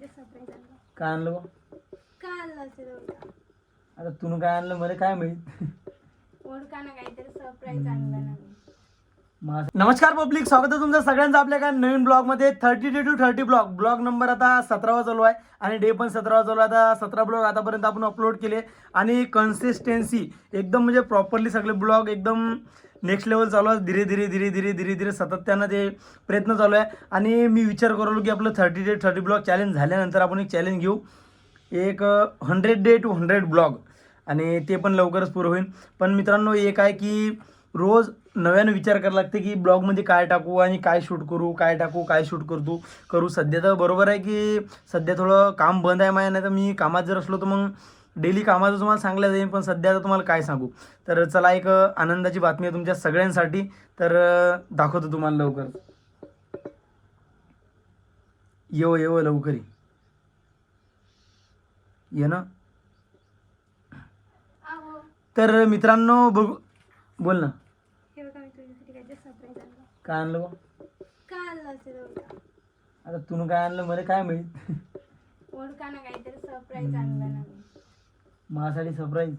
काय आणलं बा? काय आणलं असेल ओळखा आता तू काय आणलं? मला काय माहीत? ओळखा ना काहीतरी सरप्राईज आणलं ना मा- नमस्कार पब्लिक स्वागत आहे तुमचं सगळ्यांचं आपल्या काय नवीन ब्लॉगमध्ये thirty day to thirty blog. Blog number आता सतरावा चालू आहे आणि डे पण सतरावा चालू आहे. आता सतरा ब्लॉग आतापर्यंत आपण अपलोड केले आणि कन्सिस्टन्सी एकदम म्हणजे प्रॉपरली सगळे ब्लॉग एकदम नेक्स्ट लेवल चालू आहे. धीरे धीरे धीरे धीरे धीरे धीरे सातत्यानं ते प्रयत्न चालू आहे. आणि मी विचार करलो की आपलं thirty day thirty blog challenge झाल्यानंतर आपण एक चॅलेंज घेऊ. एक hundred day to hundred blog. आणि ते पण लवकरच पुरं होईल. पण मित्रांनो एक आहे की रोज नव्यानं विचार करायला लागते की ब्लॉगमध्ये काय टाकू आणि काय शूट करू काय टाकू काय शूट करतो करू. सध्या तर बरोबर आहे की सध्या थोडं काम बंद आहे माझ्या नाही तर मी कामात जर असलो तर मग डेली कामाचं तुम्हाला सांगलं जाईल पण सध्या आता तुम्हाला काय सांगू. तर चला एक आनंदाची बातमी आहे तुमच्या सगळ्यांसाठी. तर दाखवतो तुम्हाला लवकर. येव येव लवकर ये. ये ना. तर मित्रांनो बघू बोल ना. हे बघा मी तुझ्यासाठी काहीतरी सरप्राईज आणलं काय आणलं बा? काय आणलं असेल ओळखा आता तू काय आणलं मला काय माहीत? ओळखा ना काहीतरी सरप्राईज आणलं ना. मी माझ्यासाठी सरप्राईज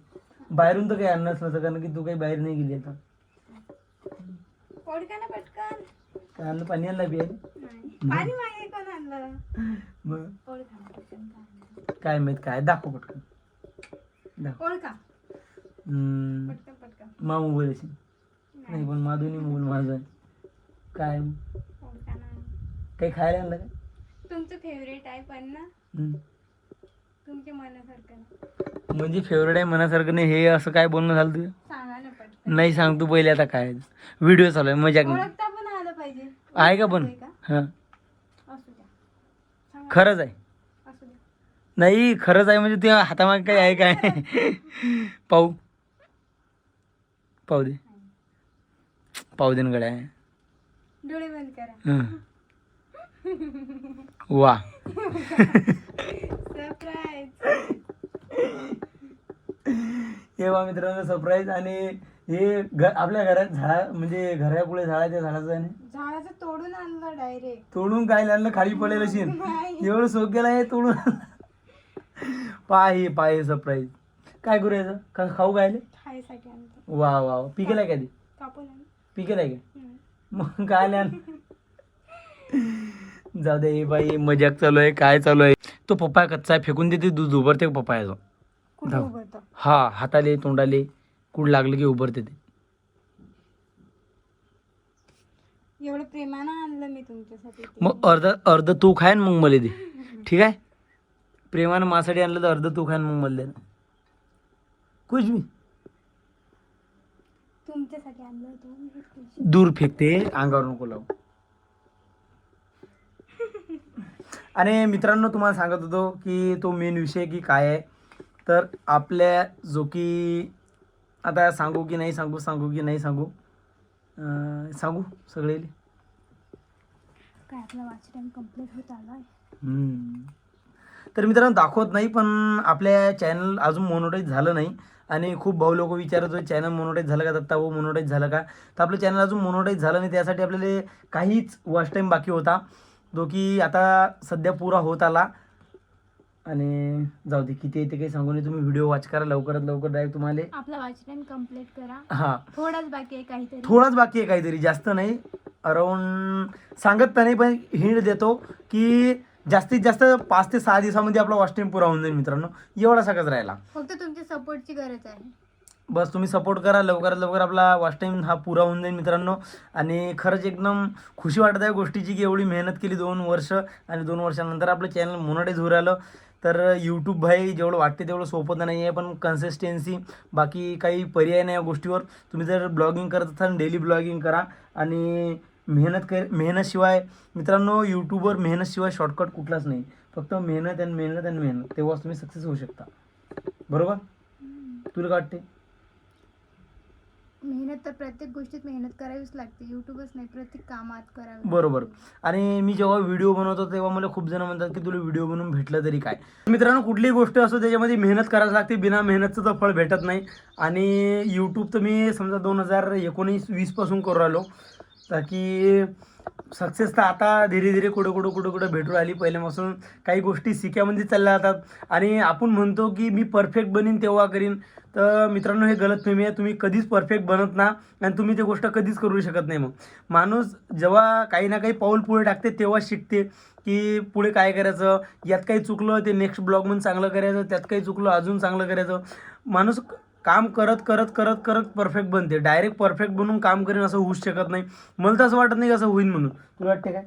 बाहेरून तर काही आणलं नसलं कारण की तू काही बाहेर नाही गेली आता. ओळखा ना पटकन. काय आणलं? पाणी आणलं बियाणे? नाही. पाणी मागे कोण आणलं? मग? ओळखा ना पटकन काय आणलं. काय माहीत काय? दाखव पटकन. दाखव. ओळखा हम्म, पटकन पटकन. मा मोबाईल असेल नाही पण मा दोन्ही मोबाईल माझा. आहे काय? ना काही खायला आणलं का? तुमचं फेवरेट आहे पण ना? हम्म. तुमच्या मनासारखं नाही. म्हणजे फेवरेट आहे मनासारखं नाही हे असं काय बोलणं झालं तुझं? सांगा ना पटकन. नाही सांग तू पहिले आता काय. व्हिडिओ चालू आहे मजाक नाही. ओळखता पण आलं पाहिजे. आहे का पण? का? हां. असू द्या. सांगा. खरंच आहे. असू द्या. नाही खरंच आहे म्हणजे तुझ्या हातामागे काही आहे काय? पाहू. पाहू दे पाहू दे ना गड्या. डोळे बंद करा. हं. वा. सरप्राईज हे वा मित्रांनो सरप्राईज आणि हे घर आपल्या घरात झाड म्हणजे घरापुढे झाडाच्या झाडाचं आहे ना झाडाचं तोडून आणलं डायरेक्ट तोडून काय आणलं? खाली पडेल अशी नाही. एवढं सोप गेला हे तोडून पाय हे पाय सरप्राईज काय करू याचं? का खाऊ खायसाठी आणतो. वा वा वा. पिकेलाय काय ते कापून आण. पिकेलाय काय हम्म. मग काय आल्या जाऊ दे हे बाई मजाक चालू आहे काय चालू आहे? तो पप्पा कच्चा आहे फेकून देते दूध उभरते कुठे धाव. उभं हा हाताले तोंडाले कुड लागलं की उभरते ते. एवढं प्रेमानं आणलं मी तुमच्यासाठी ते. मग अर्ध अर्ध तू खाय मग मला दे. ठीक आहे? प्रेमानं मासाठी आणलं तर अर्ध तू खाय मग मला दे. कुछ भी। तुमच्यासाठी आणलं होतं. दूर फेकते अंगावर नको लावू. आणि मित्रांनो तुम्हाला सांगत होतो की तो मेन विषय की काय आहे? तर आपल्या जो की आता सांगू की नाही सांगू सांगू की नाही सांगू अं, सांगू सगळे काय आपला वाच टाइम कंप्लीट होत हम्म. तर मित्रांनो दाखवत नाही पण आपल्या चॅनल अजून मोनोटाईज झालं नाही. आणि खूप भाऊ लोक विचारत होते चॅनल मोनोटाईज झालं का? दत्ता भाऊ मोनोटाईज झालं का? तर आपलं चॅनल अजून मोनोटाईज झालं नाही त्यासाठी आपल्याला काहीच वॉच टाईम बाकी होता. जो की आता सध्या पुरा होत आला. आणि जाऊ दे किती येते काही सांगू नये. तुम्ही व्हिडिओ वॉच करा लवकरात लवकर डायरेक्ट तुम्हाला आपला वाच टाइम कंप्लीट करा. हां. थोडाच बाकी आहे काहीतरी. थोडाच बाकी आहे काहीतरी जास्त नाही. अराऊंड सांगत तर नाही पण हिंट देतो की जास्तीत जास्त पाच ते सहा दिवसामध्ये आपला वॉच टाईम पुरा होऊन जाईल मित्रांनो. एवढा सगळंच राहिला. फक्त तुमच्या सपोर्टची गरज आहे. बस तुम्ही सपोर्ट करा लवकरात लवकर आपला वॉच टाईम हा पुरा होऊन जाईल मित्रांनो. आणि खरंच एकदम खुशी वाटत आहे गोष्टीची की एवढी मेहनत केली दोन वर्ष आणि दोन वर्षानंतर आपलं चॅनल मोनोटाईज होऊ राहिलं. तर यूट्यूब भाई जेवढं वाटते तेवढं सोपं तर नाही आहे पण कन्सिस्टन्सी बाकी काही पर्याय नाही या गोष्टीवर. तुम्ही जर ब्लॉगिंग करत असाल डेली ब्लॉगिंग करा. आणि मेहनत कर मेहनतशिवाय मित्रांनो यूट्यूबवर मेहनतशिवाय शॉर्टकट कुठलाच नाही. फक्त मेहनत आणि मेहनत आणि मेहनत तेव्हाच तुम्ही सक्सेस होऊ शकता. बरोबर? तुला काय वाटते मेहनत तर प्रत्येक गोष्टीत मेहनत करावीच लागते. युट्यूबच नाही प्रत्येक कामात करावी बरोबर. आणि मी जेव्हा व्हिडिओ बनवतो तेव्हा मला खूप जण म्हणतात की तुला व्हिडिओ बनवून भेटलं तरी काय? मित्रांनो कुठलीही गोष्ट असो त्याच्यामध्ये मेहनत करायला लागते. बिना मेहनतचं तर फळ भेटत नाही. आणि यूट्यूब तर मी समजा दोन हजार एकोणीस वीसपासून करू राहिलो. की सक्सेस तर आता धीरे धीरे कुठं कुठं कुठं कुठं भेटू राहिली. पहिल्यापासून काही गोष्टी शिक्यामध्ये चालल्या जातात. आणि आपण म्हणतो की मी परफेक्ट बनीन तेव्हा करीन. तर मित्रांनो हे गलतफहमी आहे. तुम्ही कधीच परफेक्ट बनत ना आणि तुम्ही ते गोष्ट कधीच करू शकत नाही मग. माणूस जेव्हा काही ना काही पाऊल पुढे टाकते तेव्हा शिकते की पुढे काय करायचं? यात काही चुकलं ते नेक्स्ट ब्लॉगमधून चांगलं करायचं. त्यात काही चुकलं अजून चांगलं करायचं. माणूस काम करत करत करत करत परफेक्ट बनते. डायरेक्ट परफेक्ट बनून काम करेन असं होऊच शकत नाही. मला तर असं वाटत नाही की असं होईन म्हणून. तुला वाटते काय?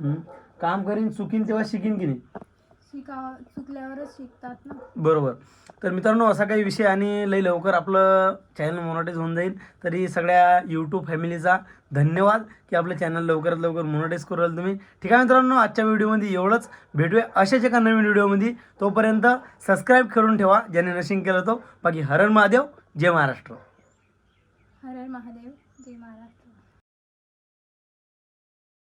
हम्म. काम करीन चुकीन तेव्हा शिकीन की नाही? शिका चुकल्यावरच शिकतात ना. बरोबर. तर मित्रांनो असा काही विषय आणि लई लवकर आपलं चॅनल मोनोटाईज होऊन जाईल. तरी सगळ्या यूट्यूब फॅमिलीचा धन्यवाद की आपलं चॅनल लवकरात लवकर मोनोटाईज करू राहिलं तुम्ही. ठीक आहे मित्रांनो आजच्या व्हिडिओमध्ये एवढंच. भेटूया अशाच एका नवीन व्हिडिओमध्ये तोपर्यंत सबस्क्राईब करून ठेवा ज्याने नशिंग केलं तो. बाकी हरण महादेव जय महाराष्ट्र. हर हर महादेव जय महाराज